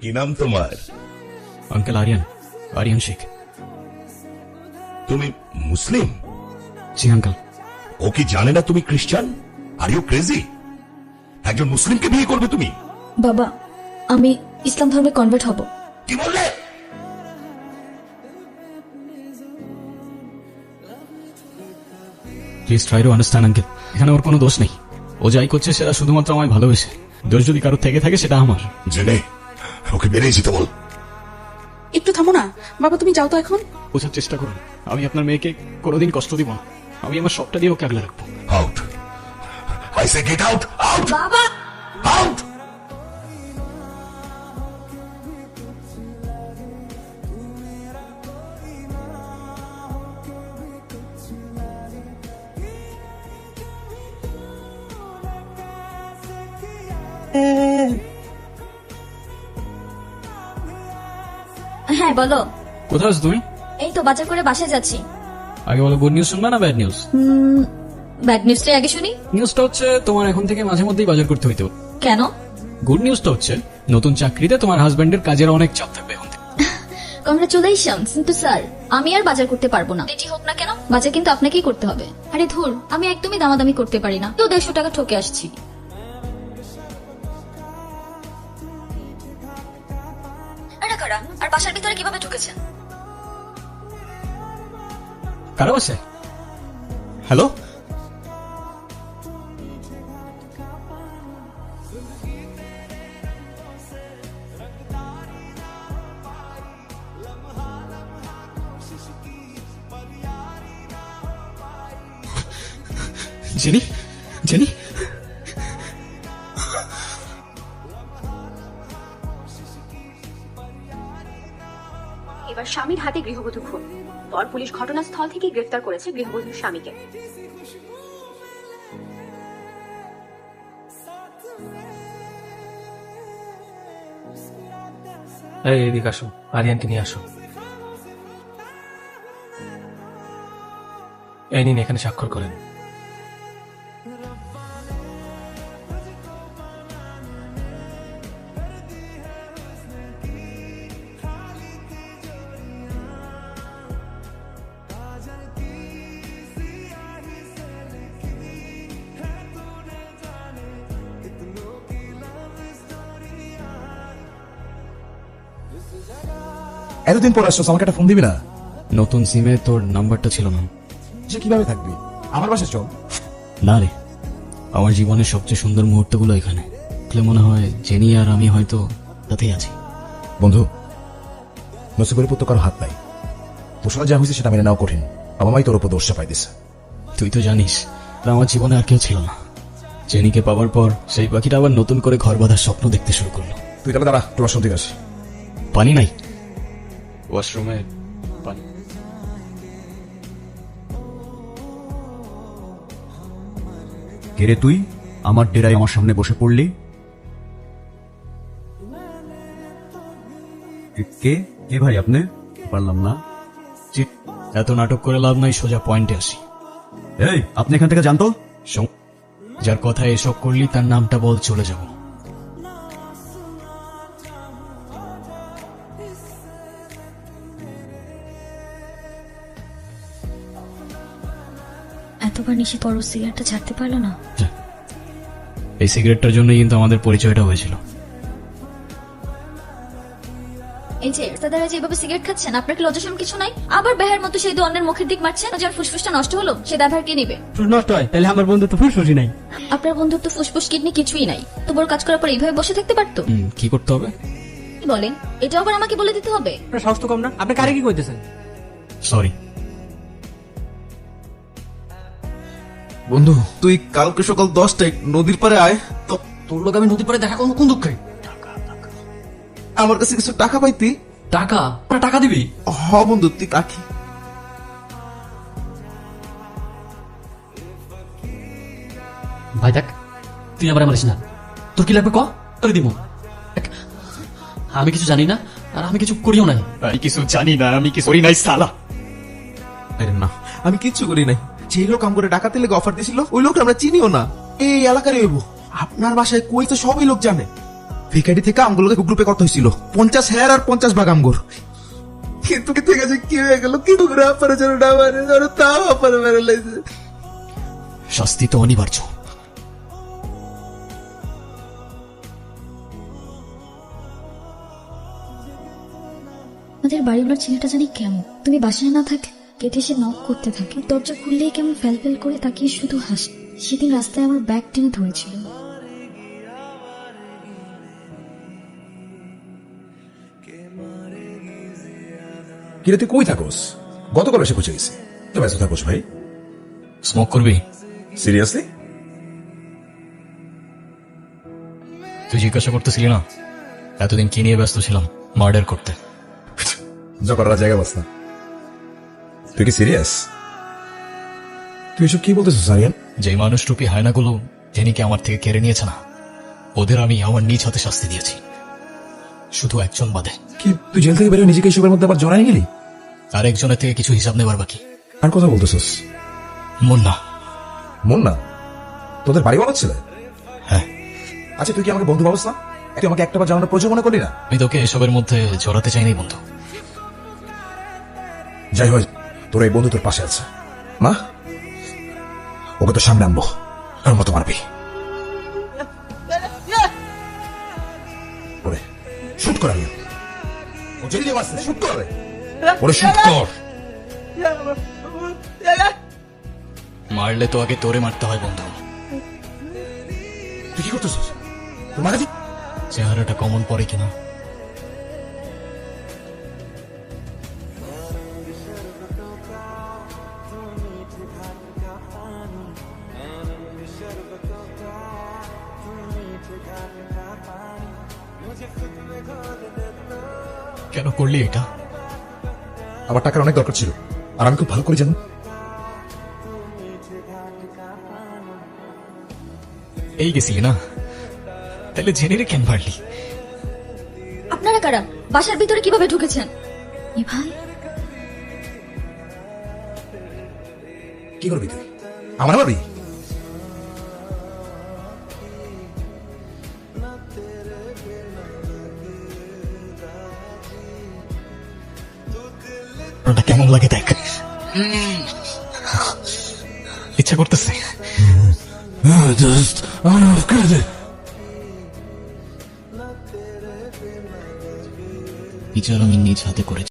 কি নাম তোমার? আঙ্কেল আরিয়ান আরিয়ান শেখ। তুমি মুসলিম? জি আঙ্কেল। ও কি জানে না তুমি খ্রিস্টান? আর ইউ ক্রেজি একজন মুসলিমকে বিয়ে করবে তুমি? বাবা আমি ইসলাম ধর্মে কনভার্ট হব। কি বললে? Please try to understand uncle. এখানে ওর কোনো দোষ নেই। ও যাই করছে সেটা শুধুমাত্র আমায় ভালোবেসে। দোষ যদি কারোর থেকে থাকে সেটা আমার। জেনে ওকে বেরিয়ে যেতে বল। একটু থামো না। বাবা তুমি যাও তো এখন। বোঝার চেষ্টা করুন। আমি আপনার মেয়েকে কোনোদিন কষ্ট দিব না। আমি আমার সবটা দিয়ে ওকে আগলে রাখব। Out I say get out out বাবা! আউট হ্যাঁ বলো। কোথায় আছো তুমি? এই তো বাজার করে বাসায় যাচ্ছি। আগে বলো গুড নিউজ শুনবে না ব্যাড নিউজ ব্যাড নিউজটাই আগে শুনি। নিউজটা হচ্ছে তোমার এখন থেকে মাঝে মধ্যেই বাজার করতে হইতে। কেন? গুড নিউজটা হচ্ছে নতুন চাকরিতে তোমার হাজবেন্ডের কাজের অনেক চাপ থাকবে এখন থেকে। কংগ্রাচুলেশন কিন্তু স্যার আমি আর বাজার করতে পারব না। যেটি হোক না কেন? বাজার কিন্তু আপনাকেই করতে হবে। আরে ধুর আমি একদমই দামাদামি করতে পারি না। তো দেড়শো টাকা ঠকে আসছি। কারা আর বাসার ভিতরে কীভাবে ঢুকেছেন কারও আছে হ্যালো? জেনি? জেনি? এবার স্বামীর হাতে গৃহবধূ খুন। পর পুলিশ ঘটনাস্থল থেকে গ্রেফতার করেছে গৃহবধূর স্বামীকে। এই, এদিকে আসো। আরিয়ানকে নিয়ে আসো। এই নিন, এখানে স্বাক্ষর করেন। এতদিন পর আসছো আমাকে একটা ফোন দিবি না? নতুন সিমে তোর নাম্বারটা ছিল না যে কীভাবে থাকবি? আমার বাসায় চল। না রে আমার জীবনের সবচেয়ে সুন্দর মুহূর্তগুলো এখানে। দেখলে মনে হয় জেনি আর আমি হয়তো তাতেই আছি। বন্ধু নসিবের উপর তো কারও হাত নাই। সাথে যা হয়েছে সেটা মেনে নেওয়া কঠিন। বাবা মাই তোর উপর দোষ চাপাই দিছে। তুই তো জানিস আমার জীবনে আর কেউ ছিল না। জেনিকে পাওয়ার পর সেই পাখিটা আবার নতুন করে ঘর বাঁধার স্বপ্ন দেখতে শুরু করল। তুই তাহলে দাঁড়া তোমার শুনতে আসি। পানি নাই? ওয়াশরুমে পানি। কেরে তুই? আমার ডেরায় আমার সামনে বসে পড়লি? কে- কে ভাই আপনি? পারলাম না। এত নাটক করে লাভ নাই সোজা পয়েন্টে আসি। এই আপনি এখান থেকে জানতো যার কথা এসব করলি তার নামটা বল চলে যাব। এতবার নিশে পর সিগারেটটা ছাড়তে পারল না? এই সিগারেটটার জন্যই কিন্তু আমাদের পরিচয়টা হয়েছিল। এই যে দাদারা যে এভাবে সিগারেট খাচ্ছেন আপনার কি লজ্জাসম কিছু নাই? আবার বেহার মতো সেই অন্যের মুখের দিক মারছেন যার ফুসফুসটা নষ্ট হলো সে দাভার কে নিবে? নষ্ট হয় তাহলে আমার বন্ধু তো ফুসফুসি নাই। আপনার বন্ধুর তো ফুসফুস কিডনি কিছুই নাই। তো বড় কাজ করার পর এইভাবে বসে থাকতে পারতো? হুম, কি করতে হবে? কি বলেন? এটা আবার আমাকে বলে দিতে হবে? আপনার তো কম না। আপনি কারে কি কইতেছেন? সরি বন্ধু তুই কালকে সকাল দশটায় নদীর পারে আয়। তো তোর লোক আমি নদীর পরে দেখা করব কোন দুঃখে? আমার কাছে কিছু টাকা পাইতি? টাকা? টাকা দিবি? হ বন্ধু তুই কাকি। ভাই দেখ তুই আবার মারিস না তোর কি লাগবে ক? তোর দিব আমি কিছু জানি না আর আমি কিছু করিও নাই। আমি কিছু জানি না আমি কিছু করি নাই সালা। আরে না আমি কিচ্ছু করি নাই। যে লোক আম করে ডাকাতে লেগে অফার দিছিল, ওই লোক আমরা চিনিও না। এই এলাকার হইব। আপনার বাসায় কই তো সবই লোক জানে। ভিকারি থেকে আমগুলোকে গ্রুপে কত হয়েছিল। পঞ্চাশ হাজার আর পঞ্চাশ ভাগ আমগুর কিন্তু কি থেকে কি হয়ে গেল? লাইছে। শাস্তি তো অনিবার্য। আমাদের বাড়িগুলোর ছেলেটা জানি কেমন। তুমি বাসায় না থাকলে? কেটে সে নক করতে থাকে। দরজা খুললেই কেমন ফেল ফেল করে তাকিয়ে শুধু হাসে। সেদিন রাস্তায় আমার ব্যাগ টেনে ধরেছিল। কিরে তুই কই থাকোস? গতকাল এসে পৌঁছে গেছি। তো ব্যস্ত থাকোস ভাই? স্মোক করবি? সিরিয়াসলি তুই জিজ্ঞাসা করতেছিলি না? এতদিন কি নিয়ে ব্যস্ত ছিলাম? মার্ডার করতে। জকরার জায়গা বাস না। তুই কি সিরিয়াস তুই এসব কি বলতেছিস সারিয়ান? যে মানুষ টুপি হায়নাগুলো জেনিকে আমার থেকে কেড়ে নিয়েছে না ওদের আমি আমার নিজ হাতে শাস্তি দিয়েছি। শুধু একজন বাদে। কি তুই জেল থেকে বেরোয় নিজেকে এসবের মধ্যে আবার জড়াই গেলি আর একজনের থেকে কিছু হিসাব নেবার বাকি। আর কথা বলতেছিস? মুন্না। মন না তোদের বাড়ি বানাচ্ছিল হ্যাঁ। আচ্ছা তুই কি আমাকে বন্ধু ভাবস না? তুই আমাকে একটা বার জানানোর প্রয়োজন মনে করলি না? আমি তোকে এসবের মধ্যে জড়াতে চাইনি বন্ধু। যাই হয় তোর এই বন্ধু তোর পাশে আছে। মা ওকে তো সামনে আনব। আর মতো মারবি। ওরে শুট কর আমি ও জেলে যাওয়া শুট কর। ওরে শুট কর। মারলে তো আগে তোরে মারতে হয় বন্ধু। তুই কি করতেছিস? তোর মাকে চেহারাটা কমন পড়ে কিনা? কেন করলি এটা? আমার টাকার অনেক দরকার ছিল। আর আমি খুব ভালো করে জানো। এই গেছিলি না? তাহলে জেনে রে কেন পারলি আপনারা কারা? বাসার ভিতরে কীভাবে ঢুকেছেন? এ ভাই। কি করবি তুই? আমার মারবি ওটা কেমন লাগে দেখ। ইচ্ছা করতেছে। বিচার আমি নিজ হাতে করেছি।